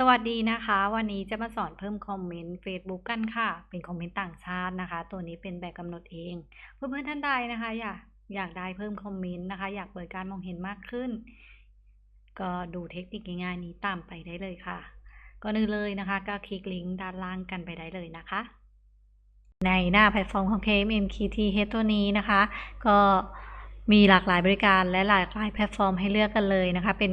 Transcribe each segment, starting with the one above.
สวัสดีนะคะ วันนี้จะมาสอนเพิ่มคอมเมนต์ Facebook กันค่ะ เป็นคอมเมนต์ต่างชาตินะคะ ตัวนี้เป็นแบบกำหนดเอง เพื่อนๆท่านใดนะคะ อยากอยากได้เพิ่มคอมเมนต์นะคะ อยากเปิดการมองเห็นมากขึ้น ก็ดูเทคนิคง่ายๆนี้ตามไปได้เลยค่ะก่อนอื่นเลยนะคะ ก็คลิกลิงก์ด้านล่างกันไปได้เลยนะคะ ในหน้าแพลตฟอร์มของ KMMKTH ตัวนี้นะคะ ก็มีหลากหลายบริการและหลากหลายแพลตฟอร์มให้เลือกกันเลยนะคะ เป็น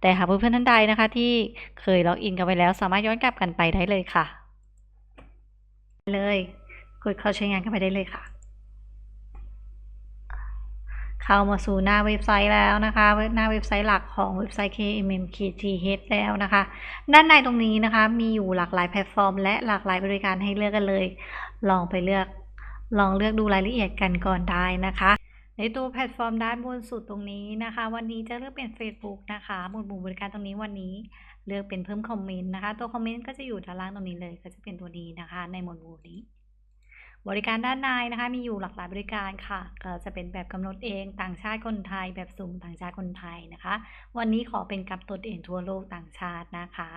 แต่หากเพื่อนๆท่านใดนะคะ ที่เคยล็อกอินกันไปแล้วสามารถย้อนกลับกันไปได้เลยค่ะ เลยกดเข้าใช้งานกันไปได้เลยค่ะ เข้ามาสู่หน้าเว็บไซต์แล้วนะคะ หน้าเว็บไซต์หลักของเว็บไซต์ KMMKTH แล้วนะคะ ด้านในตรงนี้นะคะ มีอยู่หลากหลายแพลตฟอร์ม และหลากหลายบริการให้เลือกกันเลย ลองไปเลือกลองเลือกดูรายละเอียดกันก่อนได้นะคะ ในตัวแพลตฟอร์มด้านบนสุดตรงนี้นะคะ วันนี้จะเลือกเป็น Facebook นะคะหมวดหมู่บริการตรงนี้วันนี้เลือกเป็นเพิ่มคอมเมนต์นะคะ ตัวคอมเมนต์ก็จะอยู่ด้านล่างตรงนี้เลย ก็จะเป็นตัวนี้นะคะ ในหมวดหมู่นี้ บริการด้านในนะคะ มีอยู่หลากหลายบริการค่ะ ก็จะเป็นแบบกำหนดเองต่างชาติคนไทย แบบสุ่มต่างชาติคนไทยนะคะ วันนี้ขอเป็นกับตนเองทั่วโลกต่างชาตินะคะ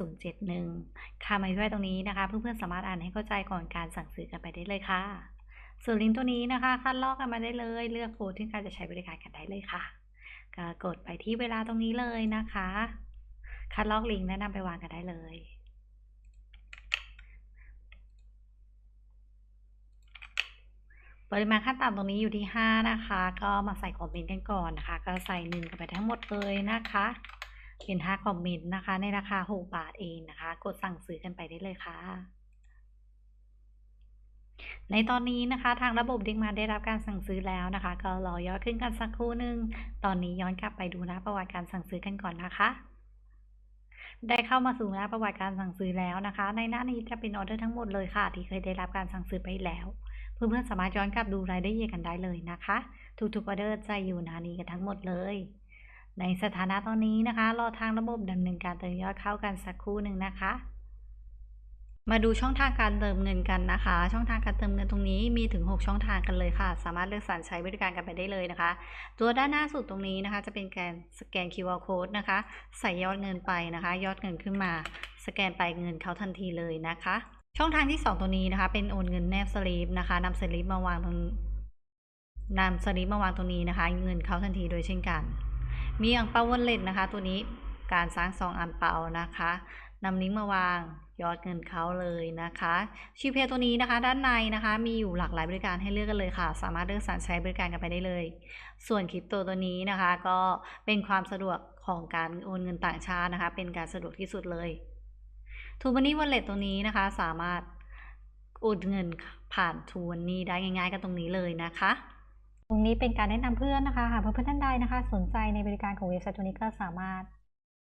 5071 ค่ะมาไว้ตรงนี้นะคะ เพื่อนๆสามารถอ่านให้เข้าใจก่อนการสั่งซื้อกันไปได้เลยค่ะ ส่วนลิงก์ตัวนี้นะคะคัดลอกกันมาได้เลย เลือกโค้ดที่การจะใช้บริการกันได้เลยค่ะก็กดไปที่เวลาตรงนี้เลยนะคะ คัดลอกลิงก์แนะนำไปวางกันได้เลยปริมาณขั้นต่ำตรงนี้อยู่ที่ 5 นะคะ ก็มาใส่คอมเมนต์กันก่อนนะคะ ก็ใส่หนึ่งกันไปทั้งหมดเลยนะคะ เป็น 5 คอมเมนต์นะคะ ในราคา 6 บาทเองนะคะ กดสั่งซื้อกันไปได้เลยค่ะ ในตอนนี้นะคะ ทางระบบเด้งมาได้รับการสั่งซื้อแล้วนะคะ ก็รอยอดขึ้นกันสักครู่หนึ่งตอนนี้ย้อนกลับไปดูหน้าประวัติการสั่งซื้อกันก่อนนะคะ ได้เข้ามาสู่หน้าประวัติการสั่งซื้อแล้วนะคะ ในหน้านี้จะเป็นออเดอร์ทั้งหมดเลยค่ะ ที่เคยได้รับการสั่งซื้อไปแล้ว เพื่อนๆสามารถย้อนกลับดูรายละเอียดกันได้เลยนะคะ ทุกๆออเดอร์จะอยู่หน้านี้กันทั้งหมดเลยในสถานะตอนนี้นะคะ รอทางระบบดำเนินการเติมยอดเข้ากันสักครู่หนึ่งนะคะ มาดูช่องทางการเติมเงินกันนะคะ ช่องทางการเติมเงินตรงนี้มีถึง 6 ช่องทางกันเลยค่ะ สามารถเลือกสรรใช้บริการกันไปได้เลยนะคะ ตัวด้านหน้าสุดตรงนี้นะคะ จะเป็นการสแกน QR code นะคะ ใส่ยอดเงินไปนะคะ ยอดเงินขึ้นมา สแกนไปเงินเข้าทันทีเลยนะคะ ช่องทางที่ 2 ตัวนี้นะคะ เป็นโอนเงินแนบสลิปนะคะนำสลิปมาวางตรงนำสลิปมาวางตรงนี้นะคะ เงินเข้าทันทีโดยเช่นกัน มีอังเปาวอลเล็ตนะคะ ตัวนี้การสร้างซองอังเปานะคะ นำลิงก์มาวางยอดเงินเขาเลยนะคะชิเพย์ตัวนี้นะคะ ด้านในนะคะ มีอยู่หลากหลายบริการให้เลือกกันเลยค่ะ สามารถเลือกสรรใช้บริการกันไปได้เลย ส่วนคริปโตตัวนี้นะคะ ก็เป็นความสะดวกของการโอนเงินต่างชาตินะคะ เป็นการสะดวกที่สุดเลยทูบันนี่วอลเล็ตตัวนี้นะคะ สามารถโอนเงินผ่านทูบันนี่ได้ง่าย ๆ กันตรงนี้เลยนะคะ ตรงนี้เป็นการแนะนำเพื่อนนะคะหากเพื่อนท่านใดนะคะ สนใจในบริการของเว็บไซต์ตัวนี้ก็สามารถ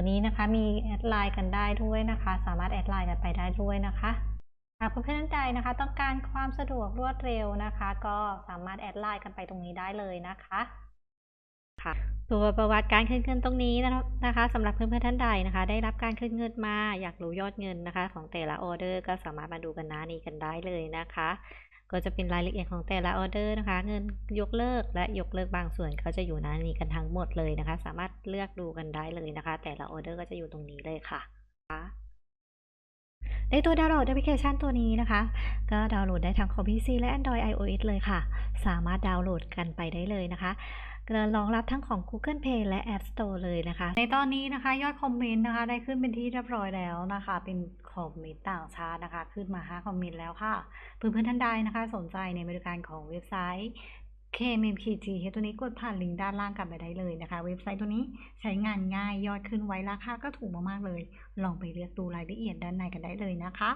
ตัวนี้นะคะมีแอดไลน์กันได้ด้วยนะคะ สามารถแอดไลน์กันไปได้ด้วยนะคะหากเพื่อนๆท่านใดนะคะ ต้องการความสะดวกรวดเร็วนะคะ ก็สามารถแอดไลน์กันไปตรงนี้ได้เลยนะคะค่ะตัวประวัติการคืนเงินตรงนี้นะคะสำหรับเพื่อนๆท่านใดนะคะ ได้รับการคืนเงินมาอยากรู้ยอดเงินนะคะ ของแต่ละออเดอร์ก็สามารถมาดูกันหน้านี้กันได้เลยนะคะ ก็จะเป็นรายละเอียดของแต่ละออเดอร์นะคะ เงินยกเลิกและยกเลิกบางส่วนเขาจะอยู่หน้านี้กันทั้งหมดเลยนะคะ สามารถเลือกดูกันได้เลยนะคะ แต่ละออเดอร์ก็จะอยู่ตรงนี้เลยค่ะในตัวดาวน์โหลดแอปพลิเคชันตัวนี้นะคะ ก็ดาวน์โหลดได้ทั้งคอม PC และ Android iOS เลยค่ะ สามารถดาวน์โหลดกันไปได้เลยนะคะ รองรับทั้งของ Google Play และ App Store เลยนะคะ ในตอนนี้นะคะยอดคอมเมนต์นะคะได้ขึ้นเป็นที่เรียบร้อยแล้วนะคะ เป็นคอมเมนต์ต่างชาตินะคะ ขึ้นมา5คอมเมนต์แล้วค่ะเพื่อนๆท่านใดนะคะ สนใจในบริการของเว็บไซต์ KMMPG ตัวนี้กดผ่านลิงก์ด้านล่างกลับไปได้เลยนะคะ เว็บไซต์ตัวนี้ใช้งานง่ายยอดขึ้นไวราคาก็ถูกมากๆเลย ลองไปเลือกดูรายละเอียดด้านในกันได้เลยนะคะ